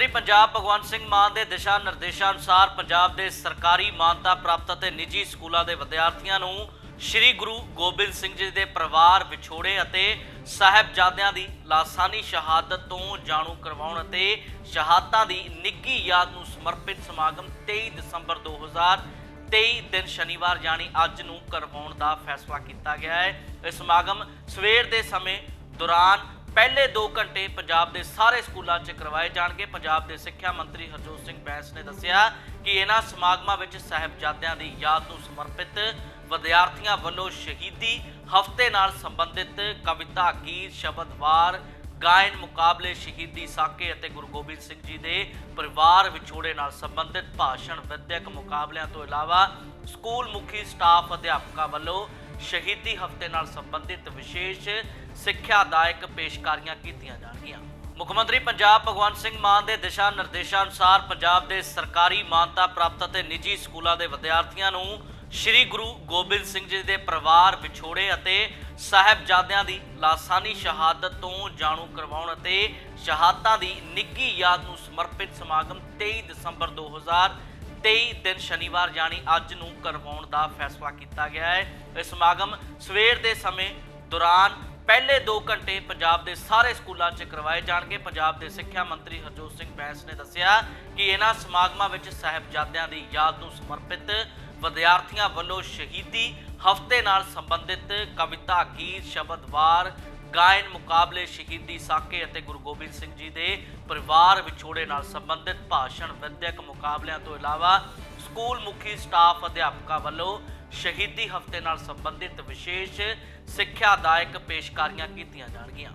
ਮੰਤਰੀ ਪੰਜਾਬ ਭਗਵੰਤ ਸਿੰਘ ਮਾਨ ਦੇ ਦਿਸ਼ਾ ਨਿਰਦੇਸ਼ਾਂ ਅਨੁਸਾਰ ਪੰਜਾਬ ਦੇ ਸਰਕਾਰੀ ਮਾਨਤਾ ਪ੍ਰਾਪਤ ਅਤੇ ਨਿੱਜੀ ਸਕੂਲਾਂ ਦੇ ਵਿਦਿਆਰਥੀਆਂ ਨੂੰ ਸ੍ਰੀ ਗੁਰੂ ਗੋਬਿੰਦ ਸਿੰਘ ਜੀ ਦੇ ਪਰਿਵਾਰ ਵਿਛੋੜੇ ਅਤੇ ਸਾਹਿਬਜ਼ਾਦਿਆਂ ਦੀ ਲਾਸਾਨੀ ਸ਼ਹਾਦਤ ਤੋਂ ਜਾਣੂ ਕਰਵਾਉਣ ਅਤੇ ਸ਼ਹਾਦਤਾਂ ਦੀ ਨਿੱਘੀ ਯਾਦ ਨੂੰ ਸਮਰਪਿਤ ਸਮਾਗਮ 23 ਦਸੰਬਰ 2023 ਦਿਨ ਸ਼ਨੀਵਾਰ ਯਾਨੀ ਅੱਜ ਨੂੰ ਕਰਵਾਉਣ ਦਾ ਫੈਸਲਾ ਕੀਤਾ ਗਿਆ ਹੈ। ਇਹ ਸਮਾਗਮ ਸਵੇਰ ਦੇ ਸਮੇਂ ਦੌਰਾਨ ਪਹਿਲੇ 2 ਘੰਟੇ ਪੰਜਾਬ ਦੇ ਸਾਰੇ ਸਕੂਲਾਂ 'ਚ ਕਰਵਾਏ ਜਾਣਗੇ। ਪੰਜਾਬ ਦੇ ਸਿੱਖਿਆ ਮੰਤਰੀ ਹਰਜੋਤ ਸਿੰਘ ਬੈਂਸ ਨੇ ਦੱਸਿਆ ਕਿ ਇਹਨਾਂ ਸਮਾਗਮਾਂ ਵਿੱਚ ਸਾਹਿਬਜ਼ਾਦਿਆਂ ਦੀ ਯਾਦ ਨੂੰ ਸਮਰਪਿਤ ਵਿਦਿਆਰਥੀਆਂ ਵੱਲੋਂ ਸ਼ਹੀਦੀ, ਹਫ਼ਤੇ ਨਾਲ ਸੰਬੰਧਿਤ ਕਵਿਤਾ, ਗੀਤ ਸ਼ਬਦਵਾਰ ਗਾਇਨ ਮੁਕਾਬਲੇ, ਸ਼ਹੀਦੀ ਸਾਕੇ ਅਤੇ ਗੁਰੂ ਗੋਬਿੰਦ ਸਿੰਘ ਜੀ ਦੇ ਪਰਿਵਾਰ ਵਿਛੋੜੇ ਨਾਲ ਸੰਬੰਧਿਤ ਭਾਸ਼ਣ, ਵਿਦਿਅਕ ਮੁਕਾਬਲਿਆਂ ਤੋਂ ਇਲਾਵਾ ਸਕੂਲ ਮੁਖੀ, ਸਟਾਫ ਅਧਿਆਪਕਾਂ ਵੱਲੋਂ ਸ਼ਹੀਦੀ ਹਫ਼ਤੇ ਨਾਲ ਸੰਬੰਧਿਤ ਵਿਸ਼ੇਸ਼ ਸਿੱਖਿਆਦਾਇਕ ਪੇਸ਼ਕਾਰੀਆਂ ਕੀਤੀਆਂ ਜਾਣਗੀਆਂ। ਮੁੱਖ ਮੰਤਰੀ ਪੰਜਾਬ ਭਗਵੰਤ ਸਿੰਘ ਮਾਨ ਦੇ ਦਿਸ਼ਾ ਨਿਰਦੇਸ਼ਾਂ ਅਨੁਸਾਰ ਪੰਜਾਬ ਦੇ ਸਰਕਾਰੀ ਮਾਨਤਾ ਪ੍ਰਾਪਤ ਅਤੇ ਨਿੱਜੀ ਸਕੂਲਾਂ ਦੇ ਵਿਦਿਆਰਥੀਆਂ ਨੂੰ ਸ੍ਰੀ ਗੁਰੂ ਗੋਬਿੰਦ ਸਿੰਘ ਜੀ ਦੇ ਪਰਿਵਾਰ ਵਿਛੋੜੇ ਅਤੇ ਸਾਹਿਬਜ਼ਾਦਿਆਂ ਦੀ ਲਾਸਾਨੀ ਸ਼ਹਾਦਤ ਤੋਂ ਜਾਣੂ ਕਰਵਾਉਣ ਅਤੇ ਸ਼ਹਾਦਤਾਂ ਦੀ ਨਿੱਘੀ ਯਾਦ ਨੂੰ ਸਮਰਪਿਤ ਸਮਾਗਮ 23 ਦਸੰਬਰ 2023 ਦਿਨ ਸ਼ਨੀਵਾਰ ਯਾਨੀ ਅੱਜ ਨੂੰ ਕਰਵਾਉਣ ਦਾ ਫੈਸਲਾ ਕੀਤਾ ਗਿਆ ਹੈ। ਇਹ ਸਮਾਗਮ ਸਵੇਰ ਦੇ ਸਮੇਂ ਦੌਰਾਨ ਪਹਿਲੇ 2 ਘੰਟੇ ਪੰਜਾਬ ਦੇ ਸਾਰੇ ਸਕੂਲਾਂ 'ਚ ਕਰਵਾਏ ਜਾਣਗੇ। ਪੰਜਾਬ ਦੇ ਸਿੱਖਿਆ ਮੰਤਰੀ ਹਰਜੋਤ ਸਿੰਘ ਬੈਂਸ ਨੇ ਦੱਸਿਆ ਕਿ ਇਹਨਾਂ ਸਮਾਗਮਾਂ ਵਿੱਚ ਸਾਹਿਬਜ਼ਾਦਿਆਂ ਦੀ ਯਾਦ ਨੂੰ ਸਮਰਪਿਤ ਵਿਦਿਆਰਥੀਆਂ ਵੱਲੋਂ ਸ਼ਹੀਦੀ ਹਫ਼ਤੇ ਨਾਲ ਸੰਬੰਧਿਤ ਕਵਿਤਾ, ਗੀਤ, ਸ਼ਬਦਵਾਰ ਗਾਇਨ ਮੁਕਾਬਲੇ ਸ਼ਹੀਦੀ ਸਾਕੇ ਅਤੇ ਗੁਰੂ ਗੋਬਿੰਦ ਸਿੰਘ ਜੀ ਦੇ ਪਰਿਵਾਰ ਵਿਛੋੜੇ ਨਾਲ ਸੰਬੰਧਿਤ ਭਾਸ਼ਣ ਵਿਦਿਅਕ ਮੁਕਾਬਲਿਆਂ ਤੋਂ ਇਲਾਵਾ ਸਕੂਲ ਮੁਖੀ ਸਟਾਫ ਅਧਿਆਪਕਾਂ ਵੱਲੋਂ ਸ਼ਹੀਦੀ ਹਫ਼ਤੇ ਨਾਲ ਸੰਬੰਧਿਤ ਵਿਸ਼ੇਸ਼ ਸਿੱਖਿਆਦਾਇਕ ਪੇਸ਼ਕਾਰੀਆਂ ਕੀਤੀਆਂ ਜਾਣਗੀਆਂ।